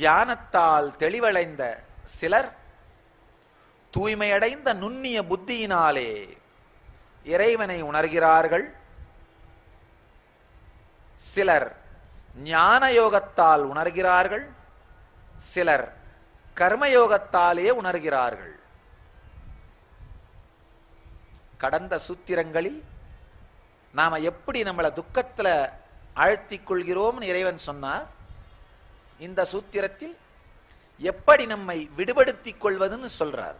தியானத்தால் தெளிவடைந்த சிலர் தூய்மையடைந்த நுண்ணிய புத்தியினாலே இறைவனை உணர்கிறார்கள். சிலர் ஞான யோகத்தால் உணர்கிறார்கள். சிலர் கர்மயோகத்தாலே உணர்கிறார்கள். கடந்த சூத்திரங்களில் நாம எப்படி நம்மளை துக்கத்தில் ஆழ்த்திக் கொள்கிறோம்னு இறைவன் சொன்னார்? இந்த சூத்திரத்தில் எப்படி நம்மை விடுபடுத்திக் கொள்வதுன்னு சொல்றார்.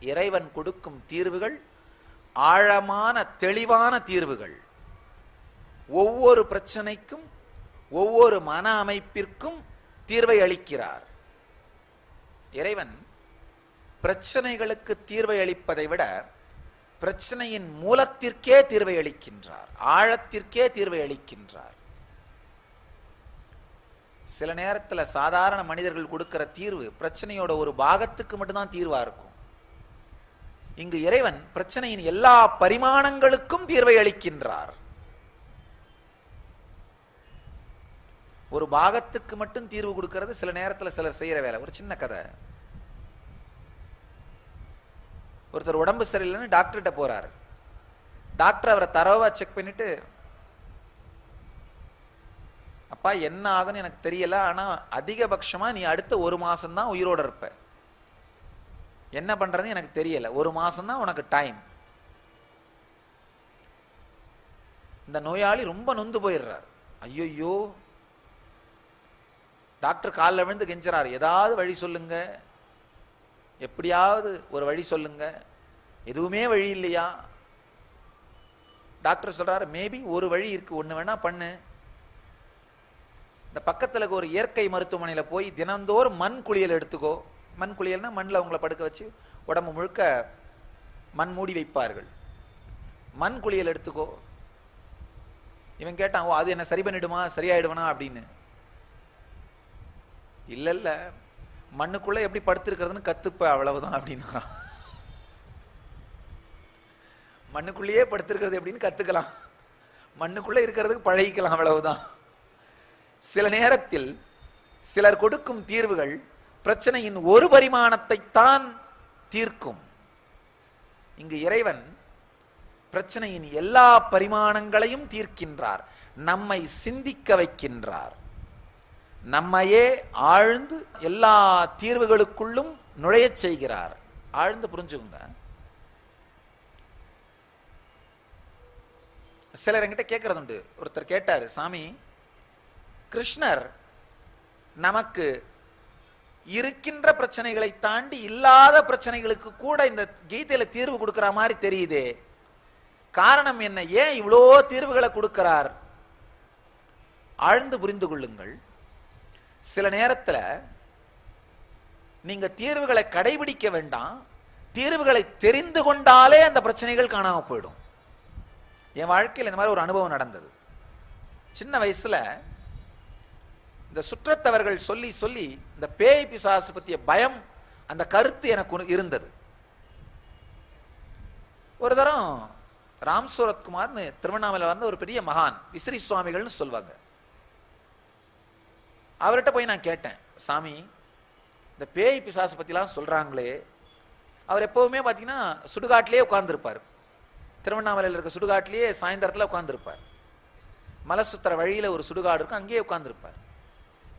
இறைவன் கொடுக்கும் தீர்வுகள் ஆழமான தெளிவான தீர்வுகள். ஒவ்வொரு பிரச்சனைக்கும் ஒவ்வொரு மன அமைப்பிற்கும் தீர்வை அளிக்கிறார். இறைவன் பிரச்சனைகளுக்கு தீர்வை அளிப்பதை விட பிரச்சனையின் மூலத்திற்கே தீர்வை அளிக்கின்றார் ஆழத்திற்கே தீர்வை அளிக்கின்றார். சில நேரத்தில் சாதாரண மனிதர்கள் கொடுக்கிற தீர்வு பிரச்சனையோட ஒரு பாகத்துக்கு மட்டும்தான் தீர்வாக இருக்கும். இங்கு இறைவன் பிரச்சனையின் எல்லா பரிமாணங்களுக்கும் தீர்வை அளிக்கின்றார். ஒரு பாகத்துக்கு மட்டும் தீர்வு கொடுக்கிறது சில நேரத்தில் சிலர் செய்யற வேலை. ஒரு சின்ன கதை. ஒருத்தர் உடம்பு சரியில்லைன்னு டாக்டர்கிட்ட போறாரு. டாக்டர் அவரை தரவா செக் பண்ணிட்டு அப்பா என்ன ஆகுதுன்னு எனக்கு தெரியல. ஆனா அதிகபட்சமா நீ அடுத்த ஒரு மாசம் தான் உயிரோட இருப்ப. என்ன பண்றது எனக்கு தெரியல. ஒரு மாசம் தான் உனக்கு டைம் இந்த நோயாளி ரொம்ப நொந்து போயிடுறார். ஐயோ டாக்டர் காலில் விழுந்து கெஞ்சுறாரு. ஏதாவது வழி சொல்லுங்க. எப்படியாவது ஒரு வழி சொல்லுங்க. எதுவுமே வழி இல்லையா? டாக்டர் சொல்றாரு மேபி ஒரு வழி இருக்கு. ஒன்று வேணா பண்ணு. இந்த பக்கத்தில் இருக்க ஒரு இயற்கை மருத்துவமனையில் போய் தினந்தோறும் மண் குளியல் எடுத்துக்கோ. மண் குளியல்னா மண்ணில் அவங்கள படுக்க வச்சு உடம்பு முழுக்க மண் மூடி வைப்பார்கள். மண் குளியல் எடுத்துக்கோ. இவன் கேட்டான் ஓ அது என்ன சரி பண்ணிடுமா? சரியாயிடுவனா? அப்படின்னு. இல்லை இல்லை மண்ணுக்குள்ளே எப்படி படுத்திருக்கிறதுன்னு கத்துப்ப அவ்வளவுதான் அப்படின்னா. மண்ணுக்குள்ளேயே படுத்திருக்கிறது எப்படின்னு கற்றுக்கலாம் மண்ணுக்குள்ளே இருக்கிறதுக்கு பழகிக்கலாம் அவ்வளவுதான். சில நேரத்தில் சிலர் கொடுக்கும் தீர்வுகள் பிரச்சனையின் ஒரு பரிமாணத்தை தான் தீர்க்கும். இங்கு இறைவன் பிரச்சனையின் எல்லா பரிமாணங்களையும் தீர்க்கின்றார். நம்மை சிந்திக்க வைக்கின்றார். நம்மையே ஆழ்ந்து எல்லா தீர்வுகளுக்குள்ளும் நுழையச் செய்கிறார். ஆழ்ந்து புரிஞ்சுக்குங்க. சிலர் என்கிட்ட கேட்கறது உண்டு ஒருத்தர் கேட்டாரு சாமி கிருஷ்ணர் நமக்கு இருக்கின்ற பிரச்சனைகளை தாண்டி இல்லாத பிரச்சனைகளுக்கு கூட இந்த கீதையில தீர்வு கொடுக்கிற மாதிரி தெரியுதே. காரணம் என்ன? ஏன் இவ்வளோ தீர்வுகளை கொடுக்கிறார்? ஆழ்ந்து புரிந்து கொள்ளுங்கள். சில நேரத்தில் நீங்க தீர்வுகளை கடைபிடிக்க வேண்டாம். தீர்வுகளை தெரிந்து கொண்டாலே அந்த பிரச்சனைகள் காணாமல் போயிடும். என் வாழ்க்கையில் இந்த மாதிரி ஒரு அனுபவம் நடந்தது. சின்ன வயசுல இந்த சுற்றத்தவர்கள் சொல்லி சொல்லி இந்த பேய் பிசாசு பற்றிய பயம் அந்த கருத்து எனக்கு இருந்தது. ஒரு தரம் ராம் சூரத்குமார்னு திருவண்ணாமலை வந்த ஒரு பெரிய மகான் விசிறி சுவாமிகள்னு சொல்லுவாங்க அவர்கிட்ட போய் நான் கேட்டேன் சாமி இந்த பேய் பிசாசு பற்றிலாம் சொல்கிறாங்களே அவர் எப்போவுமே பார்த்தீங்கன்னா சுடுகாட்டிலேயே உட்காந்துருப்பார் திருவண்ணாமலையில் இருக்க சுடுகாட்டிலேயே சாயந்தரத்தில் உட்காந்துருப்பார் மலை சுத்துற வழியில் ஒரு சுடுகாடு இருக்கும் அங்கேயே உட்காந்துருப்பார்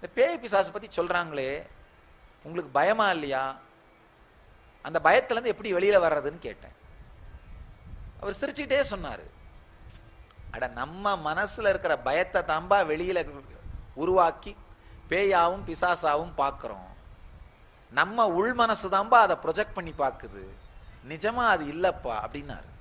இந்த பேய் பிசாசு பத்தி சொல்றாங்களே உங்களுக்கு பயமா இல்லையா? அந்த பயத்துல இருந்து எப்படி வெளியில வர்றதுன்னு கேட்டேன். அவர் சிரிச்சுக்கிட்டே சொன்னாரு. அட நம்ம மனசுல இருக்கிற பயத்தை தாம்பா வெளியில உருவாக்கி பேயாவும் பிசாசாவும் பார்க்குறோம். நம்ம உள் மனசு தாம்பா அதை ப்ரொஜெக்ட் பண்ணி பார்க்குது. நிஜமா அது இல்லப்பா அப்படின்னாரு.